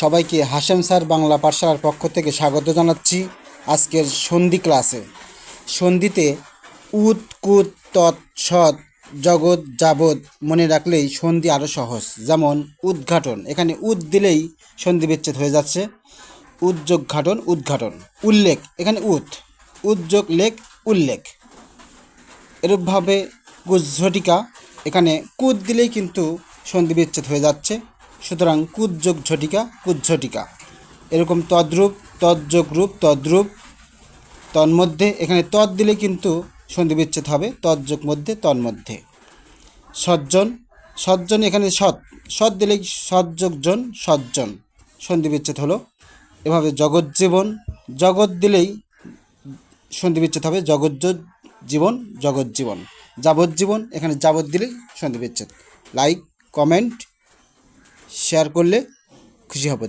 সবাইকে হাশেম স্যার বাংলা পাঠশালার পক্ষ থেকে স্বাগত জানাচ্ছি আজকের সন্ধি ক্লাসে। সন্ধিতে উত কুত তৎ, সৎ, জগৎ, যাবৎ মনে রাখলেই সন্ধি আরও সহজ। যেমন উদ্ঘাটন। এখানে উদ দিলেই সন্ধি বিচ্ছেদ হয়ে যাচ্ছে। উদ্যোগ ঘাটন উদ্ঘাটন। উল্লেখ। এখানে উত উদ্যোগ, লেখ, উল্লেখ। এরূপভাবে গুজ্ঝটিকা এখানে কুদ দিলেই কিন্তু সন্ধি বিচ্ছেদ হয়ে যাচ্ছে। সুতরাং কুদযোগ ঝটিকা কুজ্ঝটিকা এরকম তদ্রূপ তদ্যোগ রূপ, তদ্রূপ। তন্মধ্যে এখানে তদ দিলে কিন্তু সন্ধিবিচ্ছেদ হবে তদ্যোগ মধ্যে তন্মধ্যে সজ্জন সজ্জন এখানে সৎ। সৎ দিলেই সৎযোগ জন, সজ্জন। সন্ধিবিচ্ছেদ হলো। এভাবে জগজ্জীবন জগৎ দিলেই সন্ধিবিচ্ছেদ হবে জগজ্জ জীবন জগজ্জীবন যাবজ্জীবন, এখানে যাবত দিলেই সন্ধি বিচ্ছেদ। লাইক কমেন্ট শেয়ার করলে খুশি হব।